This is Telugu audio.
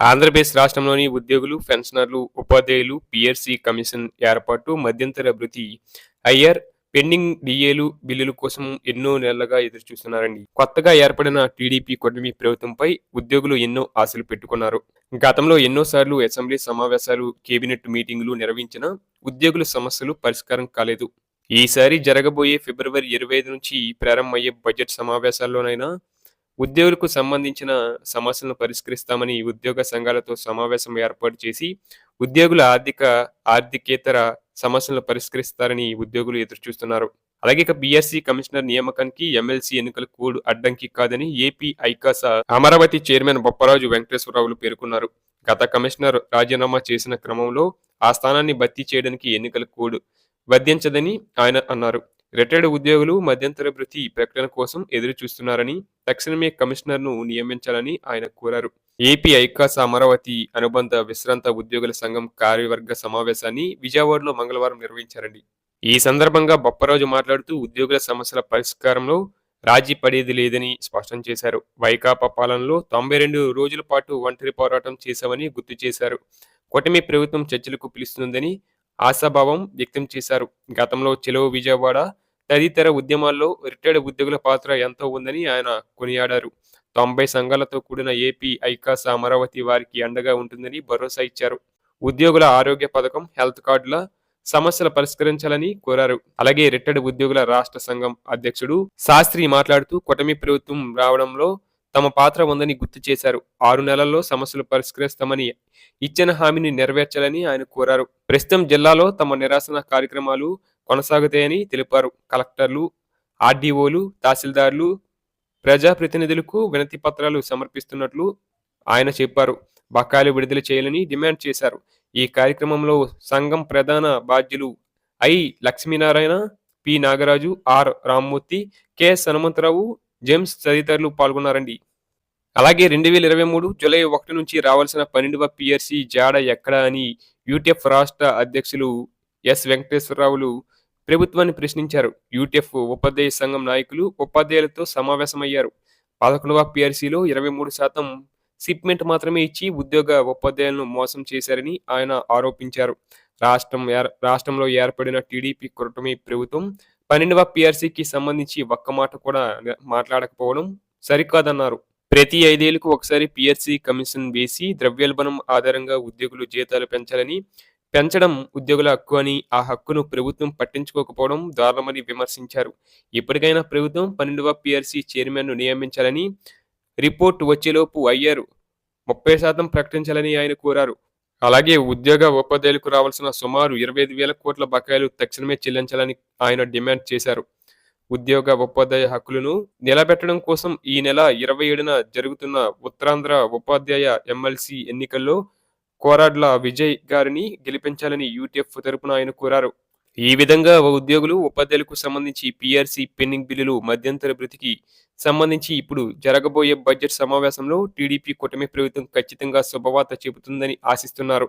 ఆంధ్రప్రదేశ్ రాష్ట్రంలోని ఉద్యోగులు పెన్షనర్లు ఉపాధ్యాయులు పిఎస్సి కమిషన్ ఏర్పాటు మధ్యంతర భృతి ఐఆర్ పెండింగ్ డిఏలు బిల్లుల కోసం ఎన్నో నెలలుగా ఎదురు చూస్తున్నారండి కొత్తగా ఏర్పడిన టీడీపీ కూటమి ప్రభుత్వంపై ఉద్యోగులు ఎన్నో ఆశలు పెట్టుకున్నారు. గతంలో ఎన్నోసార్లు అసెంబ్లీ సమావేశాలు కేబినెట్ మీటింగులు నిర్వహించిన ఉద్యోగుల సమస్యలు పరిష్కారం కాలేదు. ఈసారి జరగబోయే ఫిబ్రవరి ఇరవై ఐదు నుంచి ప్రారంభమయ్యే బడ్జెట్ సమావేశాల్లోనైనా ఉద్యోగులకు సంబంధించిన సమస్యలను పరిష్కరిస్తామని ఉద్యోగ సంఘాలతో సమావేశం ఏర్పాటు చేసి ఉద్యోగుల ఆర్థిక ఆర్థికేతర సమస్యలను పరిష్కరిస్తారని ఉద్యోగులు ఎదురుచూస్తున్నారు. అలాగే ఇక బీఎస్సీ కమిషనర్ నియామకానికి ఎమ్మెల్సీ ఎన్నికల కోడ్ అడ్డంకి కాదని ఏపీ ఐకాస అమరావతి చైర్మన్ బొప్పరాజు వెంకటేశ్వరరావులు పేర్కొన్నారు. గత కమిషనర్ రాజీనామా చేసిన క్రమంలో ఆ స్థానాన్ని భర్తీ చేయడానికి ఎన్నికల కోడ్ వర్ధించదని ఆయన అన్నారు. రిటైర్డ్ ఉద్యోగులు మధ్యంతర భృతి ప్రకటన కోసం ఎదురు చూస్తున్నారని తక్షణమే కమిషనర్ను నియమించాలని ఆయన కోరారు. ఏపీ ఐకాస అమరావతి అనుబంధ విశ్రాంత ఉద్యోగుల సంఘం కార్యవర్గ సమావేశాన్ని విజయవాడలో మంగళవారం నిర్వహించారండి. ఈ సందర్భంగా బొప్పరాజు మాట్లాడుతూ ఉద్యోగుల సమస్యల పరిష్కారంలో రాజీ పడేది లేదని స్పష్టం చేశారు. వైకాపా పాలనలో తొంభై రెండు రోజుల పాటు ఒంటరి పోరాటం చేశామని గుర్తు చేశారు. కూటమి ప్రభుత్వం చర్చలకు పిలుస్తుందని ఆశాభావం వ్యక్తం చేశారు. గతంలో చెలవు విజయవాడ తదితర ఉద్యమాల్లో రిటైర్డ్ ఉద్యోగుల పాత్ర ఎంతో ఉందని ఆయన కొనియాడారు. తొంభై సంఘాలతో కూడిన ఏపీ ఐకాస అమరావతి వారికి అండగా ఉంటుందని భరోసా ఇచ్చారు. ఉద్యోగుల ఆరోగ్య పథకం హెల్త్ కార్డుల సమస్యలు పరిష్కరించాలని కోరారు. అలాగే రిటైర్డ్ ఉద్యోగుల రాష్ట్ర సంఘం అధ్యక్షుడు శాస్త్రి మాట్లాడుతూ కూటమి ప్రభుత్వం రావడంలో తమ పాత్ర ఉందని గుర్తు చేశారు. ఆరు నెలల్లో సమస్యలు పరిష్కరిస్తామని ఇచ్చిన హామీని నెరవేర్చాలని ఆయన కోరారు. ప్రస్తుతం జిల్లాలో తమ నిరాశన కార్యక్రమాలు కొనసాగుతాయని తెలిపారు. కలెక్టర్లు ఆర్డీఓలు తహసీల్దార్లు ప్రజాప్రతినిధులకు వినతి పత్రాలు సమర్పిస్తున్నట్లు ఆయన చెప్పారు. బకాయిలు విడుదల చేయాలని డిమాండ్ చేశారు. ఈ కార్యక్రమంలో సంఘం ప్రధాన బాధ్యులు I. Lakshminarayana P. Nagaraju R. Rammurthy K. Hanumantharao James తదితరులు పాల్గొన్నారండి. అలాగే రెండు వేల ఇరవై మూడు జూలై ఒకటి నుంచి రావాల్సిన పన్నెండవ పిఆర్సీ జాడ ఎక్కడా అని యూటీఎఫ్ రాష్ట్ర అధ్యక్షులు ఎస్ వెంకటేశ్వరరావులు ప్రభుత్వాన్ని ప్రశ్నించారు. యూటీఎఫ్ ఉపాధ్యాయ సంఘం నాయకులు ఉపాధ్యాయులతో సమావేశమయ్యారు. పదకొండవ పిఆర్సీలో ఇరవై మూడు శాతం సిప్మెంట్ మాత్రమే ఇచ్చి ఉద్యోగ ఉపాధ్యాయులను మోసం చేశారని ఆయన ఆరోపించారు. రాష్ట్రం రాష్ట్రంలో ఏర్పడిన టీడీపీ కూటమి ప్రభుత్వం పన్నెండవ పిఆర్సీకి సంబంధించి ఒక్క మాట కూడా మాట్లాడకపోవడం సరికాదన్నారు. ప్రతి ఐదేళ్ళకు ఒకసారి పిఆర్సీ కమిషన్ వేసి ద్రవ్యోల్బణం ఆధారంగా ఉద్యోగులు జీతాలు పెంచాలని పెంచడం ఉద్యోగుల హక్కు అని ఆ హక్కును ప్రభుత్వం పట్టించుకోకపోవడం దారుణమని విమర్శించారు. ఇప్పటికైనా ప్రభుత్వం పన్నెండవ పిఆర్సీ చైర్మన్ను నియమించాలని రిపోర్ట్ వచ్చేలోపు అయ్యారు. ముప్పై శాతం ప్రకటించాలని ఆయన కోరారు. అలాగే ఉద్యోగ ఉపాధ్యాయులకు రావాల్సిన సుమారు ఇరవై ఐదు వేల కోట్ల బకాయిలు తక్షణమే చెల్లించాలని ఆయన డిమాండ్ చేశారు. ఉద్యోగ ఉపాధ్యాయ హక్కులను నిలబెట్టడం కోసం ఈ నెల ఇరవై ఏడున జరుగుతున్న ఉత్తరాంధ్ర ఉపాధ్యాయ ఎమ్మెల్సీ ఎన్నికల్లో కోరాడ్ల విజయ్ గారిని గెలిపించాలని యూటీఎఫ్ తరపున ఆయన కోరారు. ఈ విధంగా ఉద్యోగులు ఉపాధ్యాయులకు సంబంధించి పిఆర్సీ పెండింగ్ బిల్లులు మధ్యంతర భృతికి సంబంధించి ఇప్పుడు జరగబోయే బడ్జెట్ సమావేశంలో టీడీపీ కూటమి ప్రభుత్వం ఖచ్చితంగా శుభవార్త చెబుతుందని ఆశిస్తున్నారు.